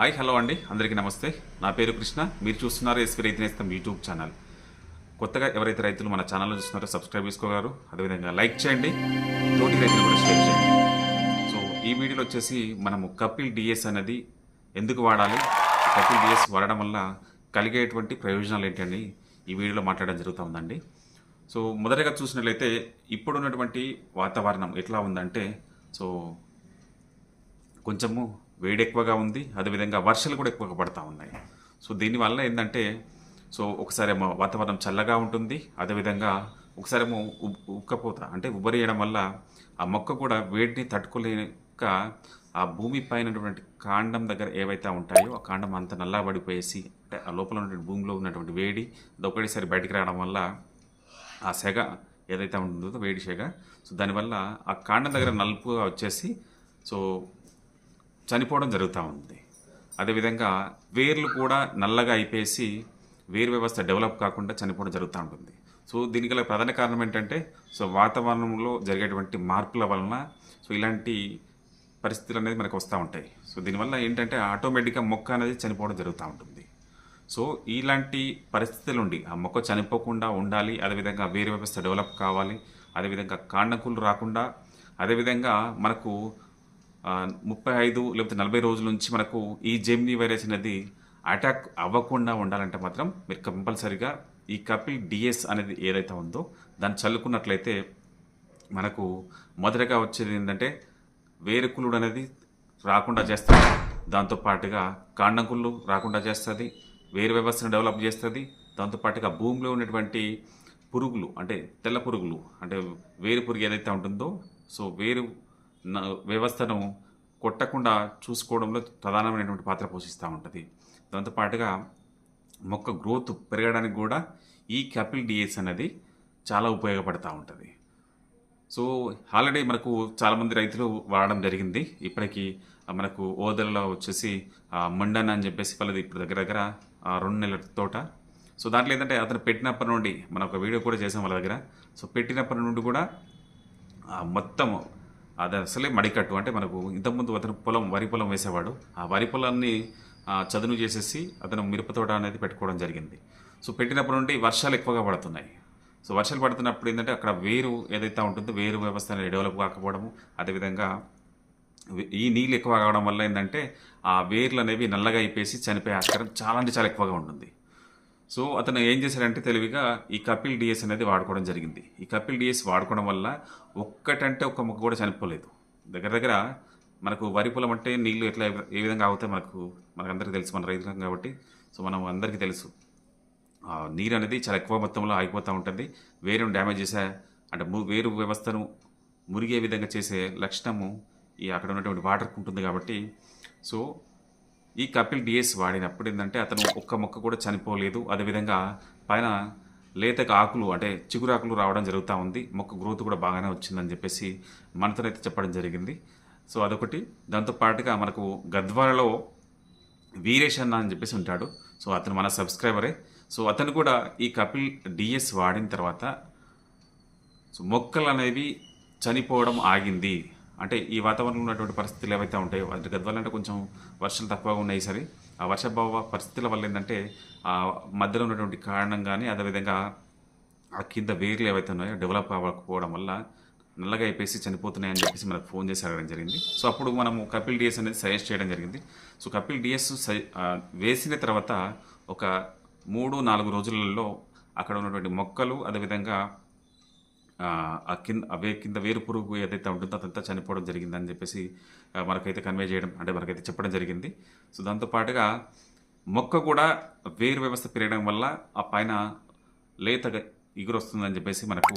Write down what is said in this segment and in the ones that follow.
Hi hello అండి. అందరికీ నమస్తే. నా పేరు కృష్ణ. మీరు చూస్తున్నారు ఎస్పీ రైతు నేస్తం యూట్యూబ్ ఛానల్. కొత్తగా ఎవరైతే రైతులు మన ఛానల్లో చూస్తున్నారో సబ్స్క్రైబ్ చేసుకోగలరు. అదేవిధంగా లైక్ చేయండి. తోటి రైతులు కూడా షేర్ చేయండి. సో ఈ వీడియోలో వచ్చేసి మనము కపిల్ డిఎస్ అనేది ఎందుకు వాడాలి? కపిల్ డిఎస్ వాడడం వల్ల కలిగేటువంటి ప్రయోజనాలు ఏంటండి ఈ వీడియోలో మాట్లాడడం జరుగుతుందండి సో మొదటగా చూసినట్లయితే ఇప్పుడున్నటువంటి వాతావరణం ఎట్లా ఉందంటే సో కొంచెము వేడి ఎక్కువగా ఉంది అదేవిధంగా వర్షాలు కూడా ఎక్కువగా పడతా ఉన్నాయి. సో దీనివల్ల ఏంటంటే సో ఒకసారి వాతావరణం చల్లగా ఉంటుంది అదేవిధంగా ఒకసారి ఏమో ఉబ్- ఉక్కపోత అంటే ఉబ్బరియడం వల్ల ఆ మొక్క కూడా వేడిని తట్టుకోలేక ఆ భూమి పైన కాండం దగ్గర ఏవైతే ఉంటాయో ఆ కాండం అంత నల్లబడిపోయేసి అంటే ఆ లోపల ఉన్నటువంటి భూమిలో ఉన్నటువంటి వేడి అది ఒకటేసారి బయటికి రావడం వల్ల ఆ సెగ ఏదైతే ఉంటుందో వేడి సెగ సో దానివల్ల ఆ కాండం దగ్గర నలుపుగా వచ్చేసి సో చనిపోవడం జరుగుతూ ఉంది. అదేవిధంగా వేర్లు కూడా నల్లగా అయిపోయేసి వేరు వ్యవస్థ డెవలప్ కాకుండా చనిపోవడం జరుగుతూ ఉంటుంది. సో దీనికి గల ప్రధాన కారణం ఏంటంటే సో వాతావరణంలో జరిగేటువంటి మార్పుల వలన సో ఇలాంటి పరిస్థితులు అనేది మనకు వస్తూ ఉంటాయి. సో దీనివల్ల ఏంటంటే ఆటోమేటిక్గా మొక్క అనేది చనిపోవడం జరుగుతూ ఉంటుంది. సో ఇలాంటి పరిస్థితుల నుండి ఆ మొక్క చనిపోకుండా ఉండాలి అదేవిధంగా వేరు వ్యవస్థ డెవలప్ కావాలి అదేవిధంగా కాండకులు రాకుండా అదేవిధంగా మనకు ముప్పై ఐదు లేకపోతే నలభై రోజుల నుంచి మనకు ఈ జెమ్ని వైరస్ అనేది అటాక్ అవ్వకుండా ఉండాలంటే మాత్రం మీరు కంపల్సరిగా ఈ కపిల్ డిఎస్ అనేది ఏదైతే ఉందో దాన్ని చల్లుకున్నట్లయితే మనకు మొదటగా వచ్చేది ఏంటంటే వేరుకులుడు అనేది రాకుండా చేస్తుంది. దాంతో పాటుగా కాండంకుళ్ళు రాకుండా చేస్తుంది. వేరు వ్యవస్థను డెవలప్ చేస్తుంది. దాంతో పాటుగా భూమిలో ఉన్నటువంటి పురుగులు అంటే తెల్ల పురుగులు అంటే వేరు పురుగు ఏదైతే ఉంటుందో సో వేరు వ్యవస్థను కొట్టకుండా చూసుకోవడంలో ప్రధానమైనటువంటి పాత్ర పోషిస్తూ ఉంటుంది. దాంతో పాటుగా మొక్క గ్రోత్ పెరగడానికి కూడా ఈ క్యాపిల్ డిఎస్ అనేది చాలా ఉపయోగపడుతూ ఉంటుంది. సో ఆల్రెడీ మనకు చాలామంది రైతులు వాడడం జరిగింది. ఇప్పటికీ మనకు ఓదలలో వచ్చేసి మండన్ అని చెప్పేసి వాళ్ళది ఇప్పుడు దగ్గర దగ్గర రెండు నెలల తోట. సో దాంట్లో ఏంటంటే అతను పెట్టినప్పటి నుండి మనం ఒక వీడియో కూడా చేసాం వాళ్ళ దగ్గర. సో పెట్టినప్పటి నుండి కూడా మొత్తం అది అసలే మడికట్టు. అంటే మనకు ఇంతకుముందు అతను పొలం వరి పొలం వేసేవాడు. ఆ వరి పొలాన్ని చదును చేసేసి అతను మిరప తోట అనేది పెట్టుకోవడం జరిగింది. సో పెట్టినప్పటి నుండి వర్షాలు ఎక్కువగా పడుతున్నాయి. సో వర్షాలు పడుతున్నప్పుడు ఏంటంటే అక్కడ వేరు ఏదైతే ఉంటుందో వేరు వ్యవస్థ అనేది డెవలప్ కాకపోవడము అదేవిధంగా ఈ నీళ్ళు ఎక్కువ కావడం వల్ల ఏంటంటే ఆ వేర్లు అనేవి నల్లగా అయిపోయి చనిపోయే ఆస్కారం చాలా అంటే చాలా ఎక్కువగా ఉంటుంది సో అతను ఏం చేశాడంటే తెలివిగా ఈ కపిల్ డిఎస్ అనేది వాడుకోవడం జరిగింది. ఈ కపిల్ డిఎస్ వాడుకోవడం వల్ల ఒక్కటంటే ఒక్క మొక్క కూడా చనిపోలేదు. దగ్గర దగ్గర మనకు వరి పొలం అంటే నీళ్ళు ఎట్లా ఏ విధంగా అవుతాయి మనకు మనకందరికీ తెలుసు మన రైతులం కాబట్టి. సో మనం అందరికీ తెలుసు. నీరు అనేది చాలా ఎక్కువ మొత్తంలో ఆగిపోతూ ఉంటుంది. వేరును డ్యామేజ్ చేసే అంటే ము- వేరు వ్యవస్థను మురిగే విధంగా చేసే లక్షణము ఈ అక్కడ ఉన్నటువంటి వాటర్కి ఉంటుంది కాబట్టి. సో ఈ కపిల్ డిఎస్ వాడినప్పుడు ఏంటంటే అతను ఒక్క మొక్క కూడా చనిపోలేదు. అదేవిధంగా పైన లేత ఆకులు అంటే చిగురాకులు రావడం జరుగుతూ ఉంది. మొక్క గ్రోత్ కూడా బాగానే వచ్చిందని చెప్పేసి మనతోనైతే చెప్పడం జరిగింది. సో అదొకటి. దాంతో పాటుగా మనకు గద్వాలలో వీరేష్ అన్న అని చెప్పేసి ఉంటాడు. సో అతను మన సబ్స్క్రైబరే. సో అతను కూడా ఈ కపిల్ డిఎస్ వాడిన తర్వాత సో మొక్కలు అనేవి చనిపోవడం ఆగింది. అంటే ఈ వాతావరణంలో ఉన్నటువంటి పరిస్థితులు ఏవైతే ఉంటాయో అంటే గద్వాలంటే కొంచెం వర్షాలు తక్కువగా ఉన్నాయి సరే ఆ వర్షభావ పరిస్థితుల వల్ల ఏంటంటే ఆ మధ్యలో ఉన్నటువంటి కారణం కానీ అదేవిధంగా ఆ కింద వేర్లు ఏవైతే ఉన్నాయో డెవలప్ అవ్వకపోవడం వల్ల నల్లగా అయిపోయి చనిపోతున్నాయని చెప్పేసి మనకు ఫోన్ చేసి అడగడం జరిగింది. సో అప్పుడు మనము కపిల్ డిఎస్ అనేది సజెస్ట్ చేయడం జరిగింది. సో కపిల్ డిఎస్ వేసిన తర్వాత ఒక మూడు నాలుగు రోజులలో అక్కడ ఉన్నటువంటి మొక్కలు అదేవిధంగా ఆ, కింద అవే కింద వేరు పురుగు ఏదైతే ఉంటుందో అదంతా చనిపోవడం జరిగిందని చెప్పేసి మనకైతే కన్వే చేయడం అంటే మనకైతే చెప్పడం జరిగింది. సో దాంతోపాటుగా మొక్క కూడా వేరు వ్యవస్థ పెరగడం వల్ల ఆ పైన లేతగా ఎగురు వస్తుందని చెప్పేసి మనకు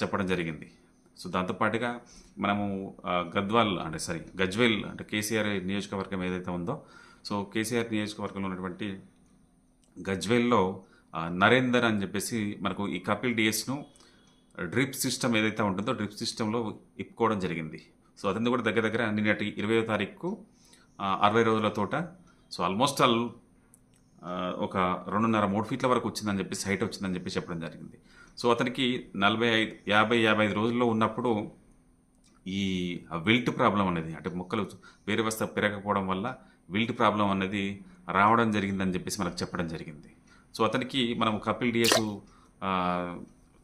చెప్పడం జరిగింది. సో దాంతోపాటుగా మనము గద్వాల్ అంటే సారీ గజ్వేల్ అంటే కేసీఆర్ నియోజకవర్గం ఏదైతే ఉందో సో కేసీఆర్ నియోజకవర్గంలో ఉన్నటువంటి గజ్వేల్లో నరేందర్ అని చెప్పేసి మనకు ఈ కపిల్ డిఎస్ను డ్రిప్ సిస్టమ్ ఏదైతే ఉంటుందో డ్రిప్ సిస్టంలో ఇప్పుకోవడం జరిగింది. సో అతను కూడా దగ్గర దగ్గర నిన్నటి ఇరవై తారీఖు అరవై రోజుల తోట. సో ఆల్మోస్ట్ ఆల్ ఒక రెండున్నర మూడు ఫీట్ల వరకు వచ్చిందని చెప్పేసి హైట్ వచ్చిందని చెప్పి చెప్పడం జరిగింది. సో అతనికి నలభై ఐదు యాభై యాభై ఐదు రోజుల్లో ఉన్నప్పుడు ఈ విల్ట్ ప్రాబ్లం అనేది అంటే మొక్కలు వేరు వ్యవస్థ పెరగకపోవడం వల్ల విల్ట్ ప్రాబ్లం అనేది రావడం జరిగిందని చెప్పేసి మనకు చెప్పడం జరిగింది. సో అతనికి మనం కపిల్ డిఎస్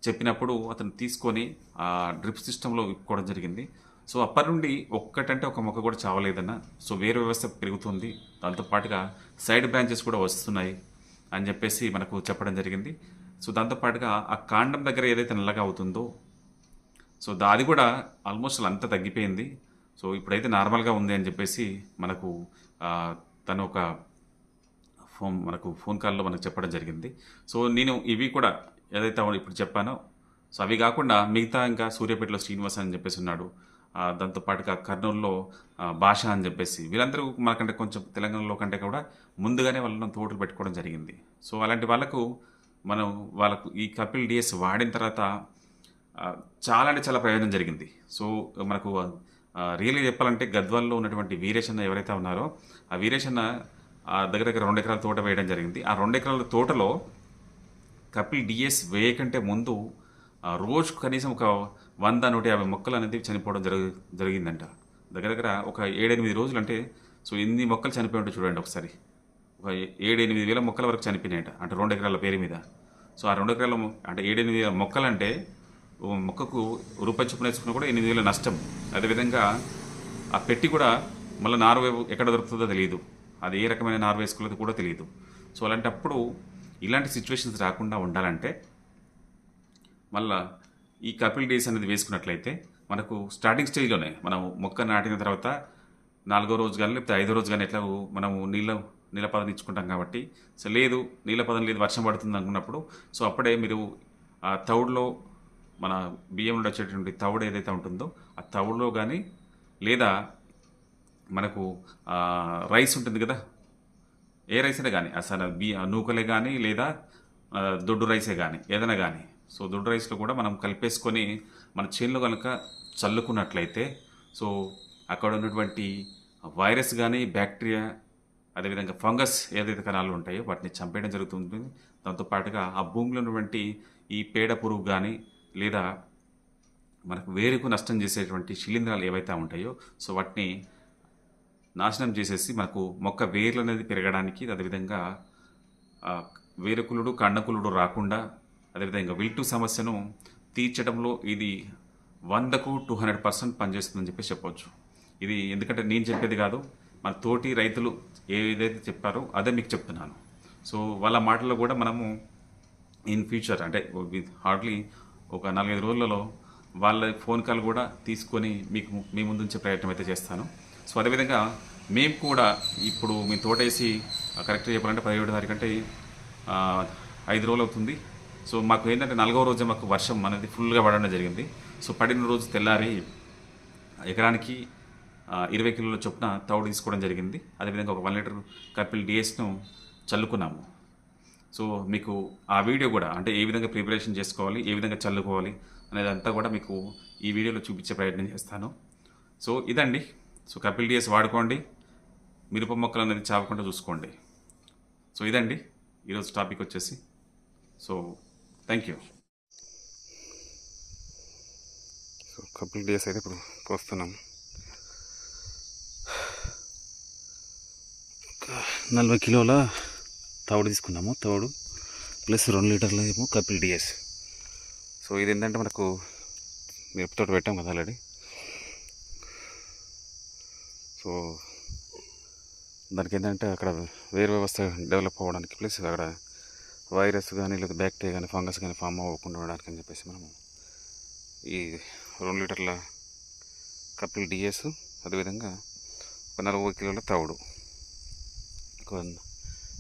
చెప్పినప్పుడు అతను తీసుకొని ఆ డ్రిప్ సిస్టంలో విప్పుకోవడం జరిగింది. సో అప్పటి నుండి ఒక్కటంటే ఒక మొక్క కూడా చావలేదన్న. సో వేరే వ్యవస్థ పెరుగుతుంది. దాంతోపాటుగా సైడ్ బ్రాంచెస్ కూడా వస్తున్నాయి అని చెప్పేసి మనకు చెప్పడం జరిగింది. సో దాంతో పాటుగా ఆ కాండం దగ్గర ఏదైతే నల్లగా అవుతుందో సో అది కూడా ఆల్మోస్ట్ అంతా తగ్గిపోయింది. సో ఇప్పుడైతే నార్మల్గా ఉంది అని చెప్పేసి మనకు తను ఒక ఫోన్ మనకు ఫోన్ కాల్లో మనకు చెప్పడం జరిగింది. సో నేను ఇవి కూడా ఏదైతే ఇప్పుడు చెప్పానో. సో అవి కాకుండా మిగతా ఇంకా సూర్యాపేటలో శ్రీనివాస్ అని చెప్పేసి ఉన్నాడు. దాంతోపాటుగా కర్నూలులో భాష అని చెప్పేసి. వీళ్ళందరూ మనకంటే కొంచెం తెలంగాణలో కంటే కూడా ముందుగానే వాళ్ళని తోటలు పెట్టుకోవడం జరిగింది. సో అలాంటి వాళ్ళకు మనం వాళ్ళకు ఈ కపిల్ డిఎస్ వాడిన తర్వాత చాలా అంటే చాలా ప్రయోజనం జరిగింది. సో మనకు రియల్గా చెప్పాలంటే గద్వాల్లో ఉన్నటువంటి వీరేశన్న ఎవరైతే ఉన్నారో ఆ వీరేశన్న దగ్గర దగ్గర రెండు ఎకరాల తోట వేయడం జరిగింది. ఆ రెండు ఎకరాల తోటలో కపిల్ డిఎస్ వేయకంటే ముందు ఆ, రోజుకు కనీసం ఒక వంద నూట యాభై మొక్కలు అనేది చనిపోవడం జరుగు జరిగిందంట. దగ్గర దగ్గర ఒక ఏడెనిమిది రోజులు అంటే సో ఎన్ని మొక్కలు చనిపోయి ఉంటాయి చూడండి ఒకసారి. ఒక ఏడెనిమిది వేల మొక్కల వరకు చనిపోయినాయట అంటే రెండు ఎకరాల పేరు మీద. సో ఆ రెండు ఎకరాల మొ- అంటే ఏడెనిమిది వేల మొక్కలు అంటే మొక్కకు రూపాయి చొప్పున వేసుకున్నా కూడా ఎనిమిది వేల నష్టం. అదేవిధంగా ఆ పెట్టి కూడా మళ్ళీ నారు ఎక్కడ దొరుకుతుందో తెలియదు అది ఏ రకమైన నారు వేసుకోలేదు కూడా తెలియదు సో అలాంటప్పుడు ఇలాంటి సిచ్యువేషన్స్ రాకుండా ఉండాలంటే మళ్ళా ఈ కపిల్ డేస్ అనేది వేసుకున్నట్లయితే మనకు స్టార్టింగ్ స్టేజ్లోనే మనం మొక్క నాటిన తర్వాత నాలుగో రోజు కానీ లేకపోతే ఐదో రోజు కానీ ఎట్లా మనము నీళ్ళ నీళ్ళ పదం ఇచ్చుకుంటాం కాబట్టి సో లేదు నీళ్ళ పదం లేదు వర్షం పడుతుంది అనుకున్నప్పుడు సో అప్పుడే మీరు ఆ తౌడులో మన బియ్యంలో వచ్చేటువంటి తవుడు ఏదైతే ఉంటుందో ఆ తవుడులో కానీ లేదా మనకు రైస్ ఉంటుంది కదా ఏ రైస్ అయినా కానీ అసలు బియ్య నూకలే కానీ లేదా దొడ్డు రైసే కానీ ఏదైనా కానీ సో దొడ్డు రైస్లో కూడా మనం కలిపేసుకొని మన చేనులో కనుక చల్లుకున్నట్లయితే సో అక్కడ ఉన్నటువంటి వైరస్ కానీ బ్యాక్టీరియా అదేవిధంగా ఫంగస్ ఏదైతే కణాలు ఉంటాయో వాటిని చంపేయడం జరుగుతుంది. దాంతో పాటుగా ఆ భూమిలో ఉన్నటువంటి ఈ పేడ పురుగు కానీ లేదా మనకు వేరుకు నష్టం చేసేటువంటి శిలీంధ్రాలు ఏవైతే ఉంటాయో సో వాటిని నాశనం చేసేసి మనకు మొక్క వేర్లు అనేది పెరగడానికి అదేవిధంగా ఆ, వేరుకులుడు కండకులుడు రాకుండా అదేవిధంగా విల్టు సమస్యను తీర్చడంలో ఇది వందకు టూ హండ్రెడ్ పర్సెంట్ పనిచేస్తుందని చెప్పి చెప్పవచ్చు. ఇది ఎందుకంటే నేను చెప్పేది కాదు మన తోటి రైతులు ఏదైతే చెప్పారో అదే మీకు చెప్తున్నాను. సో వాళ్ళ మాటల్లో కూడా మనము ఇన్ ఫ్యూచర్ అంటే హార్డ్లీ ఒక నాలుగైదు రోజులలో వాళ్ళ ఫోన్ కాల్ కూడా తీసుకొని మీకు మీ ముందుంచే ప్రయత్నం అయితే చేస్తాను. సో అదేవిధంగా మేము కూడా ఇప్పుడు మీ తోటేసి కరెక్ట్గా చెప్పాలంటే పదిహేడు తారీఖు అంటే ఐదు రోజులు అవుతుంది. సో మాకు ఏంటంటే నాలుగో రోజే మాకు వర్షం అనేది ఫుల్గా పడడం జరిగింది. సో పడిన రోజు తెల్లారి ఎకరానికి ఇరవై కిలోల చొప్పున తౌడు తీసుకోవడం జరిగింది. అదేవిధంగా ఒక వన్ లీటర్ కపిల్ డిఎస్ను చల్లుకున్నాము. సో మీకు ఆ వీడియో కూడా అంటే ఏ విధంగా ప్రిపరేషన్ చేసుకోవాలి ఏ విధంగా చల్లుకోవాలి అనేదంతా కూడా మీకు ఈ వీడియోలో చూపించే ప్రయత్నం చేస్తాను. సో ఇదండి. సో కపిల్ డిఎస్ వాడుకోండి. మిరప మొక్కలు అనేది చావకుండా చూసుకోండి. సో ఇదండి. ఈరోజు టాపిక్ వచ్చేసి. So thank you. So Kapil DS అయితే ఇప్పుడు పోస్తున్నాం ఒక నలభై కిలోల తవుడు తీసుకున్నాము. తవుడు ప్లస్ రెండు లీటర్ల ఏమో కపిల్ డిఎస్ సో ఇది ఏంటంటే మనకు మిరపతోట పెట్టాం కదా ఆల్రెడీ సో దానికి ఏంటంటే అక్కడ వేరు వ్యవస్థ డెవలప్ అవ్వడానికి ప్లస్ అక్కడ వైరస్ కానీ లేదా బ్యాక్టీరియా కానీ ఫంగస్ కానీ ఫామ్ అవ్వకుండా ఉండడానికి అని చెప్పేసి మనము ఈ రెండు లీటర్ల కపిల్ డిఎస్ అదేవిధంగా ఒక నలభై కిలోల తవుడు.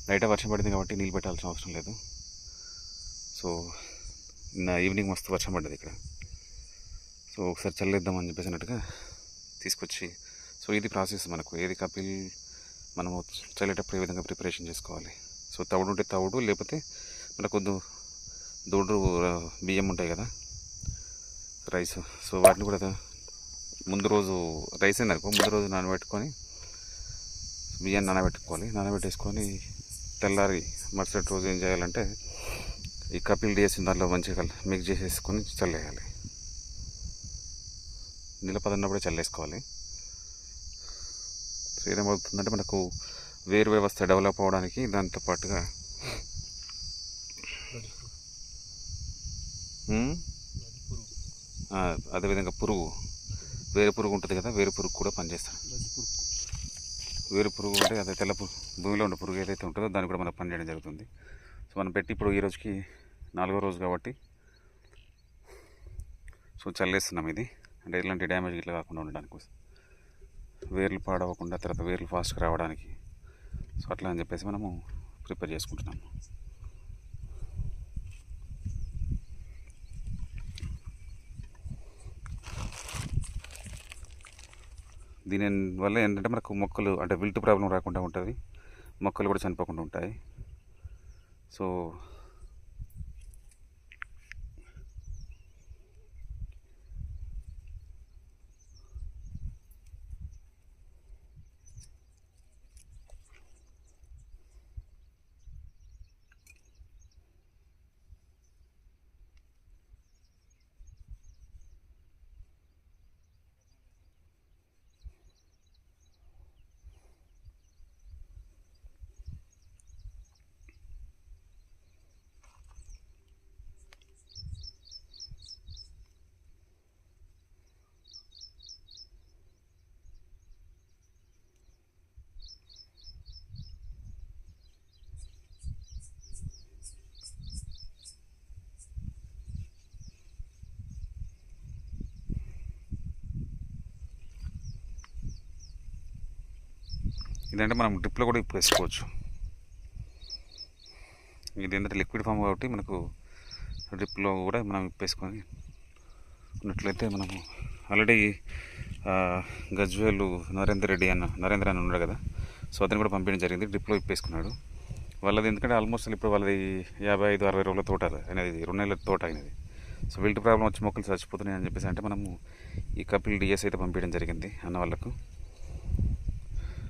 నైట్ వర్షం పడింది కాబట్టి నీళ్ళు పెట్టాల్సిన అవసరం లేదు. సో నిన్న ఈవినింగ్ మస్తు వర్షం పడ్డది ఇక్కడ. సో ఒకసారి చల్లేద్దామని చెప్పేసి అన్నట్టుగా తీసుకొచ్చి సో ఇది ప్రాసెస్ మనకు. ఏది కపిల్ మనము చల్లేటప్పుడు ఏ విధంగా ప్రిపరేషన్ చేసుకోవాలి? సో తవుడు ఉంటే తవుడు లేకపోతే మనకు కొద్ది దూడు బియ్యం ఉంటాయి కదా? రైస్. సో వాటిని కూడా ముందు రోజు రైస్ అయిందనుకో ముందు రోజు నానబెట్టుకొని బియ్యాన్ని నానబెట్టుకోవాలి. నానబెట్టేసుకొని తెల్లారి మరుసటి రోజు ఏం చేయాలంటే ఈ కపిల్ డేసిన దాంట్లో మంచిగా మిక్స్ చేసేసుకొని చల్లేయాలి. నీళ్ళ పదన్నప్పుడే చల్లేసుకోవాలి. సో ఏదేమవుతుందంటే మనకు వేరు వ్యవస్థ డెవలప్ అవ్వడానికి దాంతో పాటుగా అదేవిధంగా పురుగు. వేరు పురుగు ఉంటుంది కదా వేరు పురుగు కూడా పనిచేస్తాడు వేరు పురుగు అంటే అదే తెల్ల భూమిలో ఉన్న పురుగు ఏదైతే ఉంటుందో దాన్ని కూడా మనం పనిచేయడం జరుగుతుంది. సో మనం పెట్టి ఇప్పుడు ఈ రోజుకి నాలుగో రోజు కాబట్టి సో చల్లేస్తున్నాం ఇది. అంటే ఎలాంటి డ్యామేజ్ ఇట్లా కాకుండా ఉండడానికి కోసం. వేర్లు పాడవకుండా తర్వాత వేర్లు ఫాస్ట్గా రావడానికి. సో అట్లా అని చెప్పేసి మనము ప్రిపేర్ చేసుకుంటున్నాము దీని వల్ల ఏంటంటే మనకు మొక్కలు అంటే విల్ట్ ప్రాబ్లం రాకుండా ఉంటుంది. మొక్కలు కూడా చనిపోకుండా ఉంటాయి. సో ఇదంటే మనం డ్రిప్లో కూడా ఇప్పుడు వేసుకోవచ్చు. ఇది ఏంటంటే లిక్విడ్ ఫామ్ కాబట్టి మనకు డ్రిప్లో కూడా మనం ఇప్పేసుకొని ఉన్నట్లయితే మనము ఆల్రెడీ గజ్వేలు నరేందర్ రెడ్డి అన్న నరేంద్ర అని ఉన్నాడు కదా. సో అతను కూడా పంపించడం జరిగింది డ్రిప్లో ఇప్పేసుకున్నాడు వాళ్ళది ఎందుకంటే ఆల్మోస్ట్ ఇప్పుడు వాళ్ళది యాభై ఐదు అరవై రోజుల తోట అనేది రెండు నెలల తోట అయినది. సో విల్ట్ ప్రాబ్లం వచ్చి మొక్కలు చచ్చిపోతున్నాయి అని చెప్పేసి అంటే మనము ఈ కపిల్ డిఎస్ అయితే పంపించడం జరిగింది అన్న వాళ్ళకు.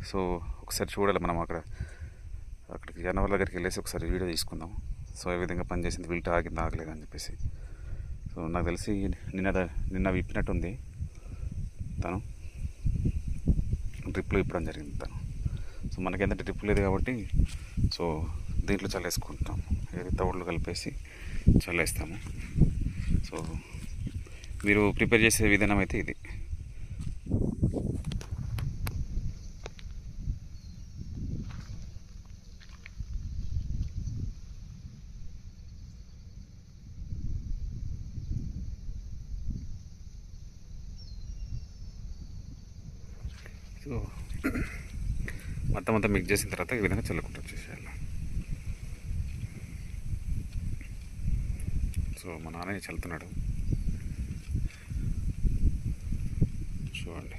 సో ఒకసారి చూడాలి మనం అక్కడ అక్కడికి జనవరి దగ్గరికి వెళ్ళేసి ఒకసారి వీడియో తీసుకుందాం. సో ఏ విధంగా పనిచేసింది విల్ట్ ఆగింది ఆగలేదు అని చెప్పేసి. సో నాకు తెలిసి నిన్న నిన్న విప్పినట్టుంది తను. డ్రిప్లో ఇప్పడం జరిగింది తను. సో మనకేంటంటే డ్రిప్ లేదు కాబట్టి సో దీంట్లో చల్లేసుకుంటాము ఏది తవుళ్ళు కలిపేసి చల్లేస్తాము. సో మీరు ప్రిపేర్ చేసే విధానం అయితే ఇది సో మొత్తం అంతా మిక్స్ చేసిన తర్వాత ఈ విధంగా చల్లుకుంటూ వచ్చేసేయాలి. సో మా నాన్నయ్య చల్లుతున్నాడు. చూడండి.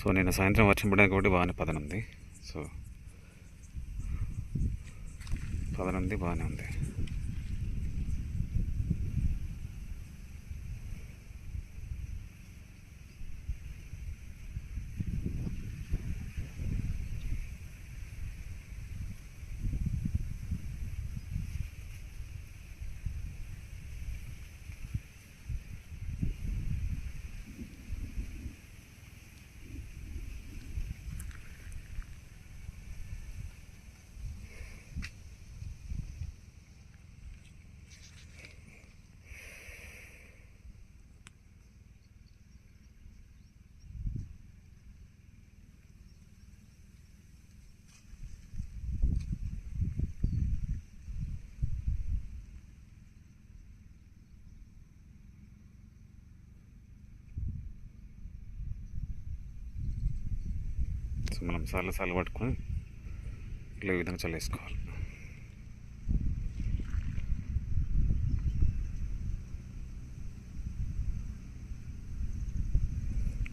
సో నేను సాయంత్రం వర్షం పడడానికి కాబట్టి బాగానే పదనుంది. సో పదనుంది బాగానే ఉంది. మనం సార్లు సార్లు పట్టుకొని ఇట్లా ఈ విధంగా చల్లేసుకోవాలి.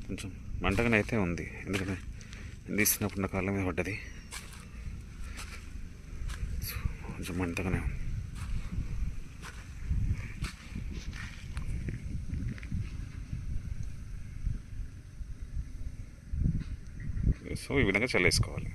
కొంచెం మంటగానే అయితే ఉంది. ఎందుకంటే తీసినప్పుడు నా కాళ్ళ మీద పడ్డది. సో కొంచెం మంటగానే ఉంది. సో ఈ విధంగా చల్లేసుకోవాలి.